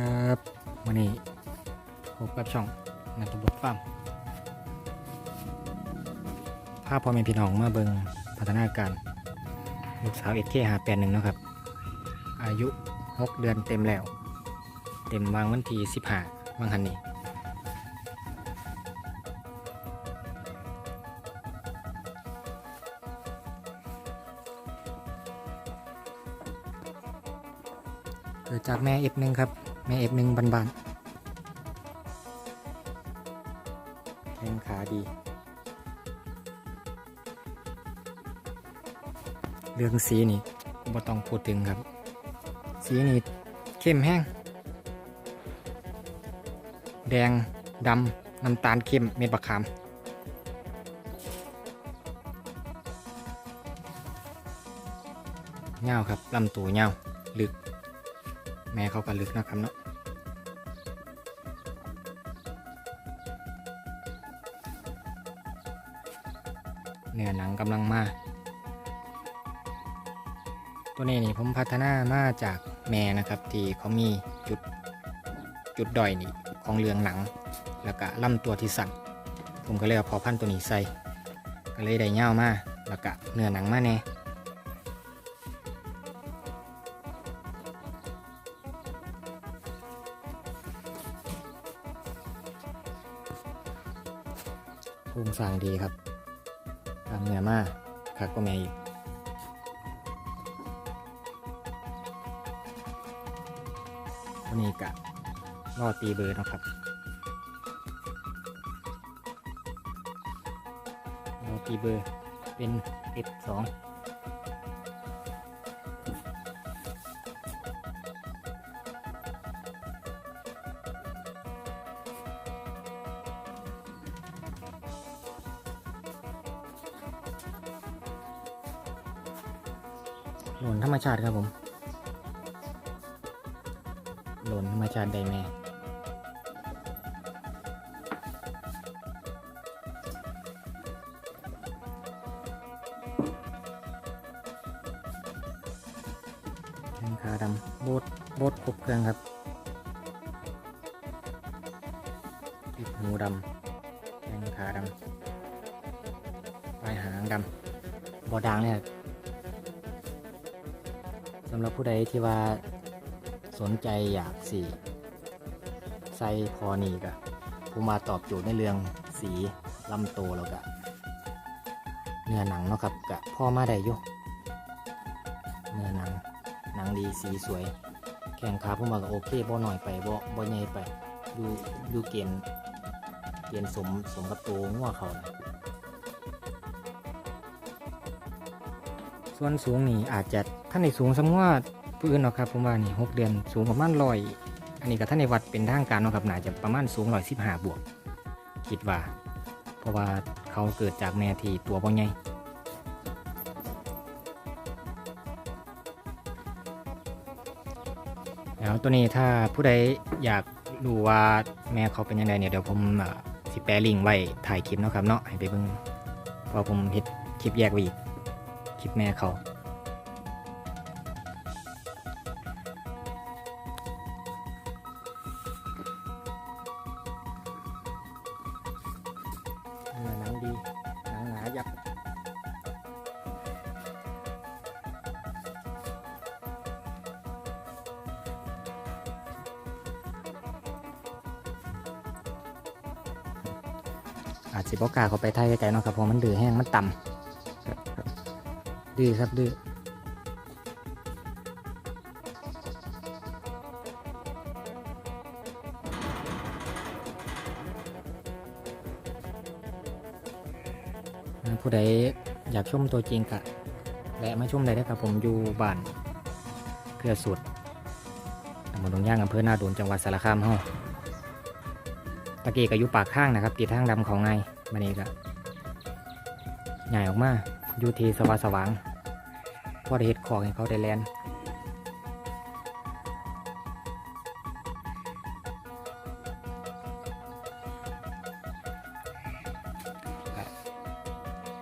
ครับวันนี้พบกับช่องนักบดฟาร์มภาพพ่อแม่พี่น้องมาเบิงพัฒนาการลูกสาวเอ็ดเคหาแปดหนึ่งนะครับ อายุ 6 เดือนเต็มแล้ว เต็มวางวันที่15วางหันนี้เกิดจากแม่เอฟหนึ่งครับ ม่เอฟหนึ่งบานๆแข้งขาดี เรื่องสีนี่บ่ต้องพูดถึงครับ สีนี่เข้มแห้ง แดงดำน้ำตาลเข้มเม็ดบักขามเงาครับลำตัวเงาลึก แม่เขาก็ลึกนะครับเนาะ เนื้อหนังกำลังมา ตัวนี้นี่ผมพัฒนามาจากแม่นะครับที่เขามีจุดจุดด้อยนี่ของเรืองหนัง แล้วก็ลำตัวที่สั่นผมก็เลยเอาพอพันตัวนี้ใส่ก็เลยได้เงามาแล้วก็เนื้อหนังมาแน่โครงสร้างดีครับ ตามเนื้อมาคักก็แม่อีกตัวนี้กะรอตีเบอร์นะครับรอตีเบอร์เป็นเอ็ดสอง หล่นธรรมชาติครับผม หล่นธรรมชาติไดแม่แข้งขาดำโบดโบดครบเครื่องครับติดหูดำแข้งขาดำปลายหางดำบอดางเนี่ย สำหรับผู้ใดที่ว่าสนใจอยากสีใส่พอนี่กะผมมาตอบโจทย์ในเรื่องสีลำโตวแล้วกะเนื้อหนังเนาะครับกะพ่อมาได้ยู่เนื้อหนังหนังดีสีสวย แข่งขาผมมาก็โอเคบ่หน่อยไปบ่บ่ใหญ่ไปดูดูเกณฑ์เกณฑ์สมสมกับตัวงัวเขานะส่วนสูงนี่อาจจะ ท่านในสูงสำว่าผู้อื่นเนาะครับผมว่านี่หกเดือนสูงประมาณร้อยอันนี้ก็ท่านในวัดเป็นทางการเนาะครับน่าจะประมาณสูงร้อยสิบห้าบวก คิดว่า เพราะว่าเขาเกิดจากแม่ที่ตัวบ่ใหญ่แล้วตัวนี้ถ้าผู้ใดอยากรู้ว่าแม่เขาเป็นยังไงเนี่ยเดี๋ยวผมสิแปะลิงไว้ถ่ายคลิปเนาะครับเนาะให้ไปเบิ่งพอผมเฮ็ดคลิปแยกไว้อีกคลิปแม่เขา ดีหนังหนายับอาจสิบอกล้าเขาไปไทยไกลๆเนาะครับเพราะมันดื้อแห้งมันต่ำดื้อครับดื้อ ผู้ใดอยากชมตัวจริงกะแวะมาชมได้นะครับผมอยู่บ้านเพื่อสุดตำบลดงย่างอำเภอนาดุนจังหวัดสารคามเฮาตะกี้ก็อยู่ปากข้างนะครับติดทางดำเขาไงมานี่ก็ใหญ่ออกมาอยู่ทีสว่างสว่างพอได้เห็ดของให้เขาได้แลน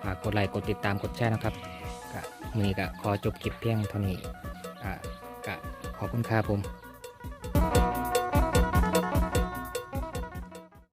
ฝากกดไลค์กดติดตามกดแชร์นะครับกะมือนี้กะขอจบคลิปเพียงเท่านี้อะกะขอบคุณครับผม